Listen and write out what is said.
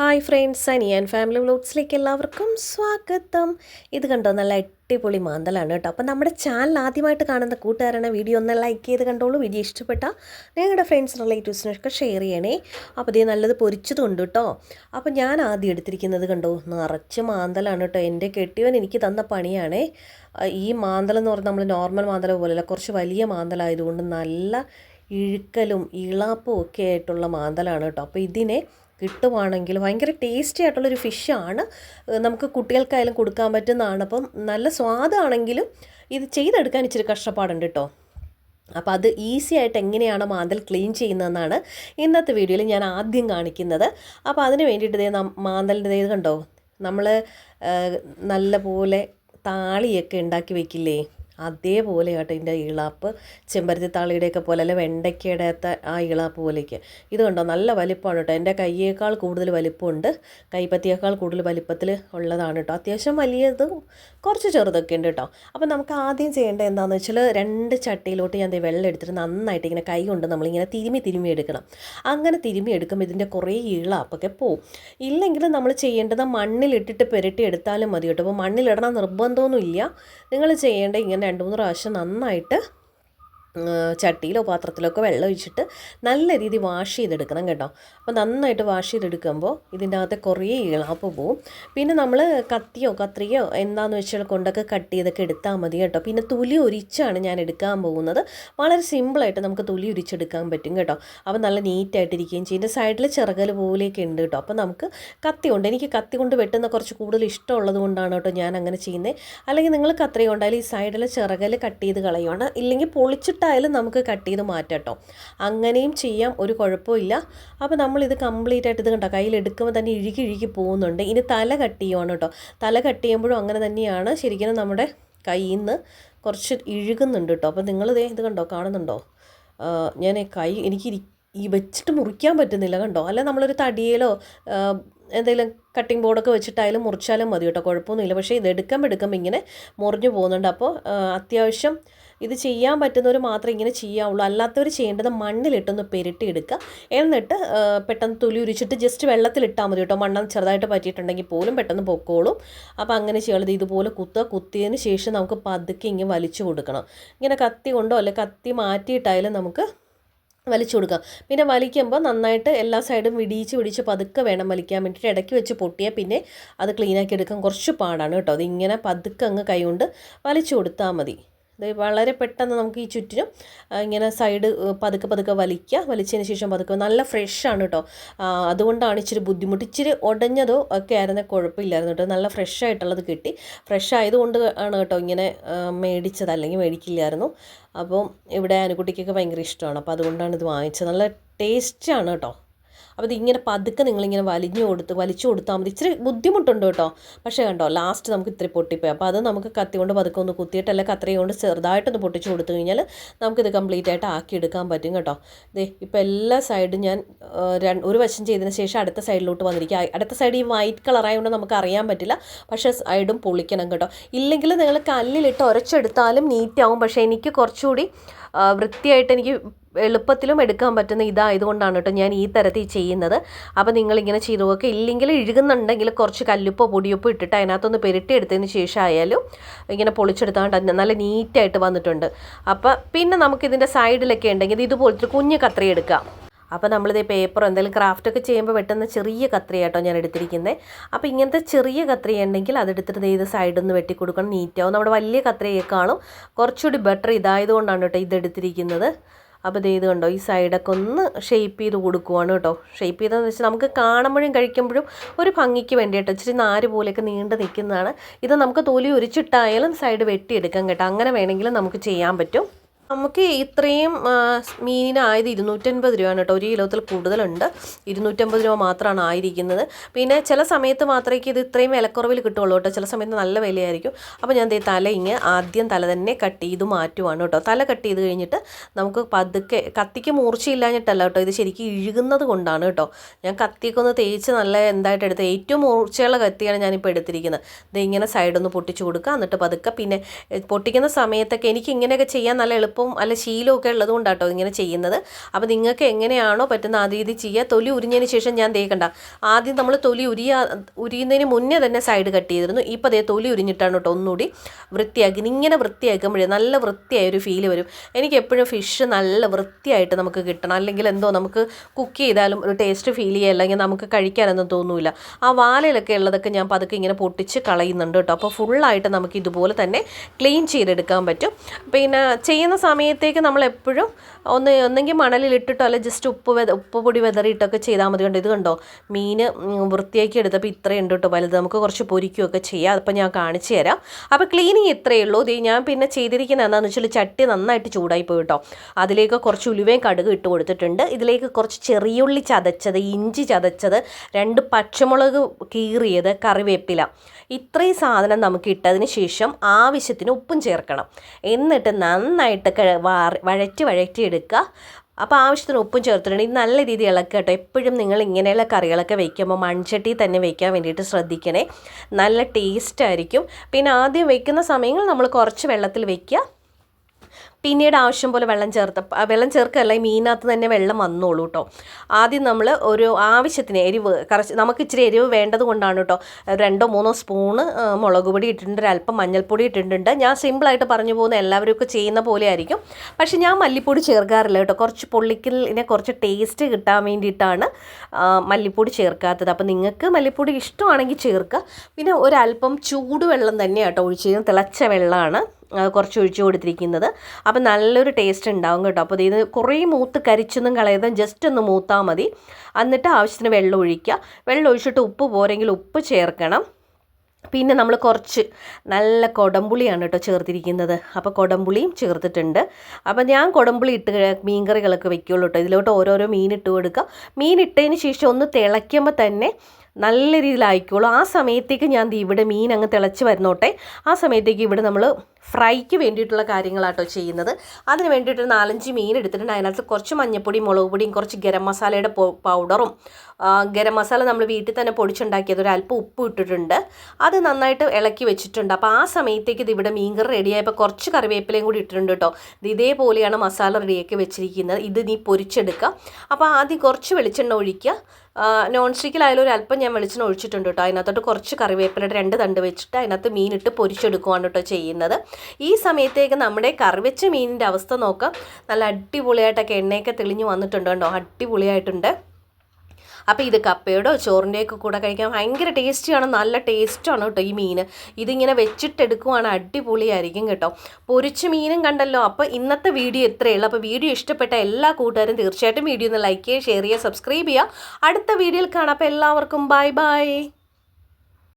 Hi friends Aniyan family വ്ലോഗ്സിലേക്ക് എല്ലാവർക്കും സ്വാഗതം. ഇത് കണ്ടോ നല്ല അടിപൊളി മാന്തലാണ് കേട്ടോ. അപ്പോൾ നമ്മുടെ ചാനൽ ആദ്യമായിട്ട് കാണുന്ന കൂട്ടുകാരാണ് വീഡിയോ ഒന്ന് ലൈക്ക് ചെയ്ത് കണ്ടോളൂ. വീഡിയോ ഇഷ്ടപ്പെട്ടാൽ നിങ്ങളുടെ ഫ്രണ്ട്സ് റിലേറ്റീവ്സിനൊക്കെ ഷെയർ ചെയ്യണേ. അപ്പോൾ ഇതേ നല്ലത് പൊരിച്ചതുണ്ട് കേട്ടോ. അപ്പോൾ ഞാൻ ആദ്യം എടുത്തിരിക്കുന്നത് കണ്ടോ നിറച്ച് മാന്തലാണ് കേട്ടോ. എന്റെ കെട്ടിയവൻ എനിക്ക് തന്ന പണിയാണേ. ഈ മാന്തൽ എന്ന് പറഞ്ഞാൽ നമ്മൾ നോർമൽ മാന്തല പോലെയല്ല കുറച്ച് വലിയ മാന്തലായതുകൊണ്ട് നല്ല ഇഴുക്കലും ഇളാപ്പും ഒക്കെ ആയിട്ടുള്ള മാന്തലാണ് കേട്ടോ. അപ്പോൾ ഇതിനെ കിട്ടുവാണെങ്കിൽ ഭയങ്കര ടേസ്റ്റി ആയിട്ടുള്ളൊരു ഫിഷാണ് നമുക്ക് കുട്ടികൾക്കായാലും കൊടുക്കാൻ പറ്റുന്നതാണ്. അപ്പം നല്ല സ്വാദാണെങ്കിലും ഇത് ചെയ്തെടുക്കാൻ ഇച്ചിരി കഷ്ടപ്പാടുണ്ട് കേട്ടോ അപ്പോൾ അത് ഈസി ആയിട്ട് എങ്ങനെയാണ് മാന്തൽ ക്ലീൻ ചെയ്യുന്നതെന്നാണ് ഇന്നത്തെ വീഡിയോയിൽ ഞാൻ ആദ്യം കാണിക്കുന്നത്. അപ്പോൾ അതിന് വേണ്ടിയിട്ട് മാന്തലിന്റെ ഇത് കണ്ടോ? നമ്മൾ നല്ലപോലെ താളിയൊക്കെ ഉണ്ടാക്കി വെക്കില്ലേ? അതേപോലെ കേട്ടോ ഇതിന്റെ ഇളാപ്പ്. ചെമ്പരത്തി താളിയുടെയൊക്കെ പോലെ അല്ലെ വെണ്ടയ്ക്കയുടെ ആ ഇളാപ്പ് പോലെയൊക്കെ. ഇത് കണ്ടോ നല്ല വലിപ്പമാണ് കേട്ടോ. എന്റെ കൈയേക്കാൾ കൂടുതൽ വലിപ്പമുണ്ട്. കൈപ്പത്തിയേക്കാൾ കൂടുതൽ വലിപ്പത്തിൽ ഉള്ളതാണ് കേട്ടോ. അത്യാവശ്യം വലിയതും കുറച്ച് ചെറുതൊക്കെ ഉണ്ട് കേട്ടോ. അപ്പോൾ നമുക്ക് ആദ്യം ചെയ്യേണ്ടത് എന്താണെന്ന് വെച്ചാൽ രണ്ട് ചട്ടിയിലോട്ട് ഞാൻ വെള്ളം എടുത്തിട്ട് നന്നായിട്ട് ഇങ്ങനെ കൈ കൊണ്ട് നമ്മളിങ്ങനെ തിരുമി തിരുമി എടുക്കണം. അങ്ങനെ തിരുമി എടുക്കുമ്പോൾ ഇതിന്റെ കുറേ ഇളാപ്പൊക്കെ പോവും. ഇല്ലെങ്കിൽ നമ്മൾ ചെയ്യേണ്ടത് മണ്ണിലിട്ടിട്ട് പുരട്ടി എടുത്താലും മതി കേട്ടോ. അപ്പോൾ മണ്ണിലിടണം നിർബന്ധമൊന്നുമില്ല. നിങ്ങൾ ചെയ്യേണ്ട ഇങ്ങനെ രണ്ട് മൂന്ന് പ്രാവശ്യം നന്നായിട്ട് ചട്ടിയിലോ പാത്രത്തിലോ ഒക്കെ വെള്ളം ഒഴിച്ചിട്ട് നല്ല രീതിയിൽ വാഷ് ചെയ്തെടുക്കണം കേട്ടോ. അപ്പോൾ നന്നായിട്ട് വാഷ് ചെയ്തെടുക്കുമ്പോൾ ഇതിന്റെ അകത്തെ കുറേ ഇളാപ്പ് പോവും. പിന്നെ നമ്മൾ കത്തിയോ കത്രിയോ എന്താണെന്ന് വെച്ചാൽ കൊണ്ടൊക്കെ കട്ട് ചെയ്തൊക്കെ എടുത്താൽ മതി കേട്ടോ. പിന്നെ തുലി ഒരിച്ചാണ് ഞാൻ എടുക്കാൻ പോകുന്നത്. വളരെ സിമ്പിളായിട്ട് നമുക്ക് തുലി ഉരിച്ചെടുക്കാൻ പറ്റും കേട്ടോ. അപ്പോൾ നല്ല നീറ്റായിട്ടിരിക്കുകയും ചെയ്യും. ഇതിന്റെ സൈഡിൽ ചിറകൽ പോലെയൊക്കെ ഉണ്ട് കേട്ടോ. അപ്പോൾ നമുക്ക് കത്തി കൊണ്ട് എനിക്ക് കത്തി കൊണ്ട് വെട്ടുന്ന കുറച്ച് കൂടുതൽ ഇഷ്ടമുള്ളത് കൊണ്ടാണ് കേട്ടോ ഞാൻ അങ്ങനെ ചെയ്യുന്നത്. അല്ലെങ്കിൽ നിങ്ങൾ കത്രി കൊണ്ടായാലും ഈ സൈഡിലെ ചിറകൽ കട്ട് ചെയ്ത് കളയുകയാണ് ഇല്ലെങ്കിൽ പൊളിച്ചിട്ട് ഇട്ടായാലും നമുക്ക് കട്ട് ചെയ്ത് മാറ്റാം കേട്ടോ അങ്ങനെയും ചെയ്യാം ഒരു കുഴപ്പമില്ല. അപ്പോൾ നമ്മളിത് കംപ്ലീറ്റ് ആയിട്ട് ഇത് കണ്ടോ? കയ്യിലെടുക്കുമ്പോൾ തന്നെ ഇഴുകി ഇഴുകി പോകുന്നുണ്ട്. ഇനി തല കട്ട് ചെയ്യുവാണ് കേട്ടോ. തല കട്ട് ചെയ്യുമ്പോഴും അങ്ങനെ തന്നെയാണ് ശരിക്കും നമ്മുടെ കയ്യിൽ നിന്ന് കുറച്ച് ഇഴുകുന്നുണ്ട് കേട്ടോ. അപ്പോൾ നിങ്ങളിതേ ഇത് കണ്ടോ? കാണുന്നുണ്ടോ? ഞാൻ കൈ എനിക്ക് ഈ വെച്ചിട്ട് മുറിക്കാൻ പറ്റുന്നില്ല കണ്ടോ? അല്ല നമ്മളൊരു തടിയിലോ എന്തെങ്കിലും കട്ടിംഗ് ബോർഡൊക്കെ വെച്ചിട്ടായാലും മുറിച്ചാലും മതി കേട്ടോ കുഴപ്പമൊന്നുമില്ല. പക്ഷേ ഇത് എടുക്കുമ്പോൾ എടുക്കുമ്പോൾ ഇങ്ങനെ മുറിഞ്ഞു പോകുന്നുണ്ട്. അപ്പോൾ അത്യാവശ്യം ഇത് ചെയ്യാൻ പറ്റുന്നവർ മാത്രമേ ഇങ്ങനെ ചെയ്യാവുള്ളൂ. അല്ലാത്തവർ ചെയ്യേണ്ടത് മണ്ണിലിട്ടൊന്ന് പെരട്ടി എടുക്കുക. എന്നിട്ട് പെട്ടെന്ന് തൊലി ഉരിച്ചിട്ട് ജസ്റ്റ് വെള്ളത്തിലിട്ടാൽ മതി കേട്ടോ. മണ്ണ് ചെറുതായിട്ട് പറ്റിയിട്ടുണ്ടെങ്കിൽ പോലും പെട്ടെന്ന് പൊക്കോളും. അപ്പോൾ അങ്ങനെ ചെയ്യുള്ളത് ഇതുപോലെ കുത്തുക. കുത്തിയതിന് ശേഷം നമുക്ക് പതുക്കെ ഇങ്ങനെ വലിച്ചു കൊടുക്കണം. ഇങ്ങനെ കത്തി കൊണ്ടോ അല്ലെ കത്തി മാറ്റിയിട്ടായാലും നമുക്ക് വലിച്ചു കൊടുക്കാം പിന്നെ വലിക്കുമ്പോൾ നന്നായിട്ട് എല്ലാ സൈഡും വിടിയിച്ച് വിടിച്ച് പതുക്കെ വേണം വലിക്കാൻ വേണ്ടിയിട്ട് ഇടയ്ക്ക് വെച്ച് പൊട്ടിയാൽ പിന്നെ അത് ക്ലീനാക്കി എടുക്കാൻ കുറച്ച് പാടാണ് കേട്ടോ. അതിങ്ങനെ പതുക്കെ അങ്ങ് കൈകൊണ്ട് വലിച്ചു കൊടുത്താൽ മതി. വളരെ പെട്ടെന്ന് നമുക്ക് ഈ ചുറ്റിനും ഇങ്ങനെ സൈഡ് പതുക്കെ പതുക്കെ വലിക്കുക വലിച്ചതിന് ശേഷം പതുക്കെ നല്ല ഫ്രഷാണ് കേട്ടോ അതുകൊണ്ടാണ് ഇച്ചിരി ബുദ്ധിമുട്ട്. ഇച്ചിരി ഉടഞ്ഞതോ ഒക്കെ ആയിരുന്ന കുഴപ്പമില്ലായിരുന്നു കേട്ടോ നല്ല ഫ്രഷ് ആയിട്ടുള്ളത് കിട്ടി. ഫ്രഷ് ആയതുകൊണ്ട് ആണ് കേട്ടോ ഇങ്ങനെ മേടിച്ചത് അല്ലെങ്കിൽ മേടിക്കില്ലായിരുന്നു. അപ്പം ഇവിടെ അനുകുട്ടിക്കൊക്കെ ഭയങ്കര ഇഷ്ടമാണ്. അപ്പോൾ അതുകൊണ്ടാണ് ഇത് വാങ്ങിച്ചത്. നല്ല ടേസ്റ്റാണ് കേട്ടോ അപ്പോൾ ഇതിങ്ങനെ പതുക്കെ നിങ്ങളിങ്ങനെ വലിഞ്ഞു കൊടുത്ത് വലിച്ചു കൊടുത്താൽ മതി. ഇച്ചിരി ബുദ്ധിമുട്ടുണ്ട് കേട്ടോ. പക്ഷേ കണ്ടോ ലാസ്റ്റ് നമുക്ക് ഇത്തിരി പൊട്ടിപ്പോയി. അപ്പോൾ അത് നമുക്ക് കത്തി കൊണ്ട് പതുക്കെ ഒന്ന് അല്ലെങ്കിൽ കത്രയും കൊണ്ട് ചെറുതായിട്ടൊന്ന് പൊട്ടിച്ച് കൊടുത്തു കഴിഞ്ഞാൽ നമുക്കിത് കംപ്ലീറ്റ് ആയിട്ട് ആക്കി എടുക്കാൻ പറ്റും കേട്ടോ. ദേ ഇപ്പോൾ എല്ലാ സൈഡും ഞാൻ ഒരു വശം ചെയ്തതിന് ശേഷം അടുത്ത സൈഡിലോട്ട് വന്നിരിക്കുക അടുത്ത സൈഡ് ഈ വൈറ്റ് കളറായതുകൊണ്ട് നമുക്ക് അറിയാൻ പറ്റില്ല. പക്ഷേ സൈഡും പൊളിക്കണം കേട്ടോ. ഇല്ലെങ്കിൽ നിങ്ങൾ കല്ലിലിട്ട് ഉരച്ചെടുത്താലും നീറ്റാവും പക്ഷേ എനിക്ക് കുറച്ചുകൂടി വൃത്തിയായിട്ട് എനിക്ക് എളുപ്പത്തിലും എടുക്കാൻ പറ്റുന്ന ഇതായതുകൊണ്ടാണ് കേട്ടോ ഞാൻ ഈ തരത്തിൽ ചെയ്യുന്നത്. അപ്പോൾ നിങ്ങളിങ്ങനെ ചെയ്തു നോക്കുക ഇല്ലെങ്കിൽ ഇഴുകുന്നുണ്ടെങ്കിൽ കുറച്ച് കല്ലുപ്പോ പൊടിയുപ്പോ ഇട്ടിട്ട് അതിനകത്തൊന്ന് പെരട്ടി എടുത്തതിന് ശേഷം ആയാലും ഇങ്ങനെ പൊളിച്ചെടുത്താണ്ട് നല്ല നീറ്റായിട്ട് വന്നിട്ടുണ്ട്. അപ്പോൾ പിന്നെ നമുക്കിതിന്റെ സൈഡിലൊക്കെ ഉണ്ടെങ്കിൽ ഇതുപോലത്തെ കുഞ്ഞ് കത്രി എടുക്കാം. അപ്പോൾ നമ്മളിത് പേപ്പർ എന്തെങ്കിലും ക്രാഫ്റ്റൊക്കെ ചെയ്യുമ്പോൾ വെട്ടുന്ന ചെറിയ കത്രിയാട്ടോ ഞാൻ എടുത്തിരിക്കുന്നത് അപ്പോൾ ഇങ്ങനത്തെ ചെറിയ കത്രി ഉണ്ടെങ്കിൽ അതെടുത്തിട്ട് ഇത് സൈഡിൽ നിന്ന് വെട്ടി കൊടുക്കണം നീറ്റാവും. നമ്മുടെ വലിയ കത്രിയേക്കാളും കുറച്ചുകൂടി ബെറ്റർ ഇതായതുകൊണ്ടാണ് കേട്ടോ ഇതെടുത്തിരിക്കുന്നത് അപ്പോൾ ഇത് കണ്ടോ ഈ സൈഡൊക്കെ ഒന്ന് ഷേപ്പ് ചെയ്ത് കൊടുക്കുവാണ് കേട്ടോ. ഷേപ്പ് ചെയ്തതെന്ന് വെച്ചാൽ നമുക്ക് കാണുമ്പോഴും കഴിക്കുമ്പോഴും ഒരു ഭംഗിക്ക് വേണ്ടിയിട്ട് ഇച്ചിരി നാര് പോലെയൊക്കെ നീണ്ട് നിൽക്കുന്നതാണ്. ഇത് നമുക്ക് തൊലി ഉരിച്ചിട്ടായാലും സൈഡ് വെട്ടിയെടുക്കാം കേട്ടോ. അങ്ങനെ വേണമെങ്കിലും നമുക്ക് ചെയ്യാൻ പറ്റും. നമുക്ക് ഇത്രയും മീനിനായത് ഇരുന്നൂറ്റൻപത് രൂപയാണ് കേട്ടോ. ഒരു കിലോത്തിൽ കൂടുതലുണ്ട്. ഇരുന്നൂറ്റമ്പത് രൂപ മാത്രമാണ് ആയിരിക്കുന്നത്. പിന്നെ ചില സമയത്ത് മാത്രമേ ഇത് ഇത്രയും വിലക്കുറവിൽ കിട്ടുള്ളൂ കേട്ടോ. ചില സമയത്ത് നല്ല വിലയായിരിക്കും. അപ്പോൾ ഞാൻ തല ഇങ്ങ് ആദ്യം തല തന്നെ കട്ട് ചെയ്ത് മാറ്റുവാണ് കേട്ടോ. തല കട്ട് ചെയ്ത് കഴിഞ്ഞിട്ട് നമുക്ക് പതുക്കെ കത്തിക്ക് മൂർച്ചയില്ലാഞ്ഞിട്ടല്ല കേട്ടോ. ഇത് ശരിക്കും ഇഴുകുന്നത് കൊണ്ടാണ് കേട്ടോ. ഞാൻ കത്തിയൊക്കെ ഒന്ന് തേച്ച് നല്ല എന്തായിട്ട് എടുത്ത് ഏറ്റവും മൂർച്ചയുള്ള കത്തിയാണ് ഞാനിപ്പോൾ എടുത്തിരിക്കുന്നത്. ഇത് ഇങ്ങനെ സൈഡൊന്ന് പൊട്ടിച്ചു കൊടുക്കുക. എന്നിട്ട് പതുക്കെ പിന്നെ പൊട്ടിക്കുന്ന സമയത്തൊക്കെ എനിക്ക് ഇങ്ങനെയൊക്കെ ചെയ്യാൻ നല്ല എളുപ്പം എളുപ്പവും അല്ല ശീലവും ഒക്കെ ഉള്ളത് കൊണ്ടാട്ടോ ഇങ്ങനെ ചെയ്യുന്നത്. അപ്പോൾ നിങ്ങൾക്ക് എങ്ങനെയാണോ പറ്റുന്ന ആ രീതി ചെയ്യുക. തൊലി ഉരിഞ്ഞതിന് ശേഷം ഞാൻ തേക്കണ്ട ആദ്യം നമ്മൾ തൊലി ഉരിയാ ഉരിയുന്നതിന് മുന്നേ തന്നെ സൈഡ് കട്ട് ചെയ്തിരുന്നു. ഇപ്പോൾ അതേ തൊലി ഉരിഞ്ഞിട്ടാണ് കേട്ടോ ഒന്നുകൂടി വൃത്തിയാക്കി. ഇങ്ങനെ വൃത്തിയാക്കുമ്പോഴേ നല്ല വൃത്തിയായ ഒരു ഫീൽ വരും. എനിക്ക് എപ്പോഴും ഫിഷ് നല്ല വൃത്തിയായിട്ട് നമുക്ക് കിട്ടണം. അല്ലെങ്കിൽ എന്തോ നമുക്ക് കുക്ക് ചെയ്താലും ഒരു ടേസ്റ്റ് ഫീൽ ചെയ്യുക അല്ലെങ്കിൽ നമുക്ക് കഴിക്കാനൊന്നും തോന്നില്ല ആ വാലയിലൊക്കെ ഉള്ളതൊക്കെ ഞാൻ പതുക്കെ ഇങ്ങനെ പൊട്ടിച്ച് കളയുന്നുണ്ട് കേട്ടോ. അപ്പോൾ ഫുള്ളായിട്ട് നമുക്ക് ഇതുപോലെ തന്നെ ക്ലീൻ ചെയ്തെടുക്കാൻ പറ്റും. പിന്നെ ചെയ്യുന്ന സമയത്തേക്ക് നമ്മൾ എപ്പോഴും ഒന്ന് ഒന്നെങ്കിൽ മണലിലിട്ടിട്ടോ അല്ലെ ജസ്റ്റ് ഉപ്പ് വെത ഉപ്പ് പൊടി വെതറിയിട്ടൊക്കെ ചെയ്താൽ മതി കണ്ടോ? ഇത് കണ്ടോ? മീൻ വൃത്തിയാക്കി എടുത്തപ്പോൾ ഇത്രയും ഉണ്ട് കേട്ടോ. വലുത് നമുക്ക് കുറച്ച് പൊരിക്കുകയൊക്കെ ചെയ്യാം. അതിപ്പോൾ ഞാൻ കാണിച്ചു തരാം. അപ്പോൾ ക്ലീനിങ് ഇത്രയേ ഉള്ളൂ. ഇത് ഞാൻ പിന്നെ ചെയ്തിരിക്കുന്നത് എന്താണെന്ന് വെച്ചാൽ ചട്ടി നന്നായിട്ട് ചൂടായി പോയി കേട്ടോ. അതിലേക്ക് കുറച്ച് ഉലുവയും കടുക് ഇട്ട് കൊടുത്തിട്ടുണ്ട്. ഇതിലേക്ക് കുറച്ച് ചെറിയുള്ളി ചതച്ചത് ഇഞ്ചി ചതച്ചത് രണ്ട് പച്ചമുളക് കീറിയത് കറിവേപ്പില. ഇത്രയും സാധനം നമുക്ക് ഇട്ടതിന് ശേഷം ആവശ്യത്തിന് ഉപ്പും ചേർക്കണം. എന്നിട്ട് നന്നായിട്ട് വഴറ്റി വഴറ്റി എടുക്കുക. അപ്പോൾ ആവശ്യത്തിന് ഉപ്പും ചേർത്തിട്ടുണ്ട് ഇത് നല്ല രീതിയിൽ ഇളക്കുക കേട്ടോ. എപ്പോഴും നിങ്ങൾ ഇങ്ങനെയുള്ള കറികളൊക്കെ വെക്കുമ്പോൾ മൺചട്ടി തന്നെ വെക്കാൻ വേണ്ടിയിട്ട് ശ്രദ്ധിക്കണേ. നല്ല ടേസ്റ്റ് ആയിരിക്കും. പിന്നെ ആദ്യം വെക്കുന്ന സമയങ്ങൾ നമ്മൾ കുറച്ച് വെള്ളത്തിൽ വെക്കുക പിന്നീട് ആവശ്യം പോലെ വെള്ളം ചേർത്ത് വെള്ളം ചേർക്കല്ല ഈ മീനകത്ത് തന്നെ വെള്ളം വന്നോളൂ കേട്ടോ ആദ്യം നമ്മൾ ഒരു ആവശ്യത്തിന് എരിവ് കറച്ച് നമുക്ക് ഇച്ചിരി എരിവ് വേണ്ടത് കൊണ്ടാണ് കേട്ടോ രണ്ടോ മൂന്നോ സ്പൂണ് മുളക് പൊടി ഇട്ടിട്ടുണ്ട് ഒരല്പം മഞ്ഞൾപ്പൊടി ഇട്ടിട്ടുണ്ട്. ഞാൻ സിമ്പിളായിട്ട് പറഞ്ഞു പോകുന്ന എല്ലാവരും ഒക്കെ ചെയ്യുന്ന പോലെ ആയിരിക്കും. പക്ഷെ ഞാൻ മല്ലിപ്പൊടി ചേർക്കാറില്ല കേട്ടോ കുറച്ച് പൊള്ളിക്കലിനെ കുറച്ച് ടേസ്റ്റ് കിട്ടാൻ വേണ്ടിയിട്ടാണ് മല്ലിപ്പൊടി ചേർക്കാത്തത്. അപ്പോൾ നിങ്ങൾക്ക് മല്ലിപ്പൊടി ഇഷ്ടമാണെങ്കിൽ ചേർക്കുക. പിന്നെ ഒരല്പം ചൂടുവെള്ളം തന്നെയാണ് കേട്ടോ ഒഴിച്ച് തിളച്ച വെള്ളമാണ്. കുറച്ച് ഒഴിച്ചു കൊടുത്തിരിക്കുന്നത്. അപ്പോൾ നല്ലൊരു ടേസ്റ്റ് ഉണ്ടാവും കേട്ടോ. അപ്പോൾ ഇത് കുറേ മൂത്ത് കരിച്ചൊന്നും കളയാതെ ജസ്റ്റ് ഒന്ന് മൂത്താൽ മതി. എന്നിട്ട് ആവശ്യത്തിന് വെള്ളം ഒഴിക്കുക. വെള്ളം ഒഴിച്ചിട്ട് ഉപ്പ് പോരെങ്കിൽ ഉപ്പ് ചേർക്കണം. പിന്നെ നമ്മൾ കുറച്ച് നല്ല കൊടംപുളിയാണ് കേട്ടോ ചേർത്തിരിക്കുന്നത്. അപ്പോൾ കൊടംപുളിയും ചേർത്തിട്ടുണ്ട്. അപ്പോൾ ഞാൻ കൊടംപുളി ഇട്ട് മീൻ മീൻകറികളൊക്കെ വെക്കുകയുള്ളൂ കേട്ടോ. ഇതിലോട്ട് ഓരോരോ മീൻ ഇട്ട് കൊടുക്കുക. മീൻ ഇട്ടതിന് ശേഷം ഒന്ന് തിളയ്ക്കുമ്പോൾ തന്നെ നല്ല രീതിയിൽ രീതിയിലായിക്കോളും ആ സമയത്തേക്ക് ഞാൻ ഇവിടെ മീൻ അങ്ങ് തിളച്ച് വരുന്നോട്ടെ ആ സമയത്തേക്ക് ഇവിടെ നമ്മൾ ഫ്രൈക്ക് വേണ്ടിയിട്ടുള്ള കാര്യങ്ങളാട്ടോ ചെയ്യുന്നത്. അതിന് വേണ്ടിയിട്ട് നാലഞ്ച് മീൻ എടുത്തിട്ടുണ്ട്. അതിനകത്ത് കുറച്ച് മഞ്ഞപ്പൊടിയും മുളക് പൊടിയും കുറച്ച് ഗരം മസാലയുടെ പൗഡറും ഗരം മസാല നമ്മൾ വീട്ടിൽ തന്നെ പൊടിച്ചുണ്ടാക്കിയത് ഒരു അല്പം ഉപ്പ് ഇട്ടിട്ടുണ്ട്. അത് നന്നായിട്ട് ഇളക്കി വെച്ചിട്ടുണ്ട്. അപ്പോൾ ആ സമയത്തേക്ക് ഇത് ഇവിടെ മീൻകറി റെഡിയായപ്പോൾ കുറച്ച് കറിവേപ്പിലയും കൂടി ഇട്ടിട്ടുണ്ട് കേട്ടോ ഇത് ഇതേപോലെയാണ് മസാല റെഡിയാക്കി വെച്ചിരിക്കുന്നത്. ഇത് നീ പൊരിച്ചെടുക്കുക അപ്പോൾ ആദ്യം കുറച്ച് വെളിച്ചെണ്ണ ഒഴിക്കുക. നോൺ സ്റ്റിക്കിലായാലും ഒരു അല്പം ഞാൻ വെളിച്ചെണ്ണ ഒഴിച്ചിട്ടുണ്ട് കേട്ടോ അതിനകത്തോട്ട് കുറച്ച് കറിവേപ്പിലയുടെ രണ്ട് തണ്ട് വെച്ചിട്ട് അതിനകത്ത് മീനിട്ട് പൊരിച്ചെടുക്കുവാണ് കേട്ടോ ചെയ്യുന്നത്. ഈ സമയത്തേക്ക് നമ്മുടെ കറിവെച്ച മീനിന്റെ അവസ്ഥ നോക്കാം. നല്ല അടിപൊളിയായിട്ടൊക്കെ എണ്ണയൊക്കെ തെളിഞ്ഞ് വന്നിട്ടുണ്ട് കേട്ടോ അടിപൊളിയായിട്ടുണ്ട്. അപ്പോൾ ഇത് കപ്പയോടോ ചോറിന്റെയൊക്കെ കൂടെ കഴിക്കാൻ ഭയങ്കര ടേസ്റ്റിയാണ് നല്ല ടേസ്റ്റാണ് കേട്ടോ ഈ മീൻ ഇതിങ്ങനെ വെച്ചിട്ടെടുക്കുവാണ് അടിപൊളിയായിരിക്കും കേട്ടോ. പൊരിച്ച മീനും കണ്ടല്ലോ അപ്പോൾ ഇന്നത്തെ വീഡിയോ ഇത്രയേ ഉള്ളൂ. അപ്പോൾ വീഡിയോ ഇഷ്ടപ്പെട്ട എല്ലാ കൂട്ടുകാരും തീർച്ചയായിട്ടും വീഡിയോ ഒന്ന് ലൈക്ക് ചെയ്യുക ഷെയർ ചെയ്യുക സബ്സ്ക്രൈബ് ചെയ്യുക. അടുത്ത വീഡിയോയിൽ കാണാം. അപ്പോൾ എല്ലാവർക്കും ബൈ ബൈ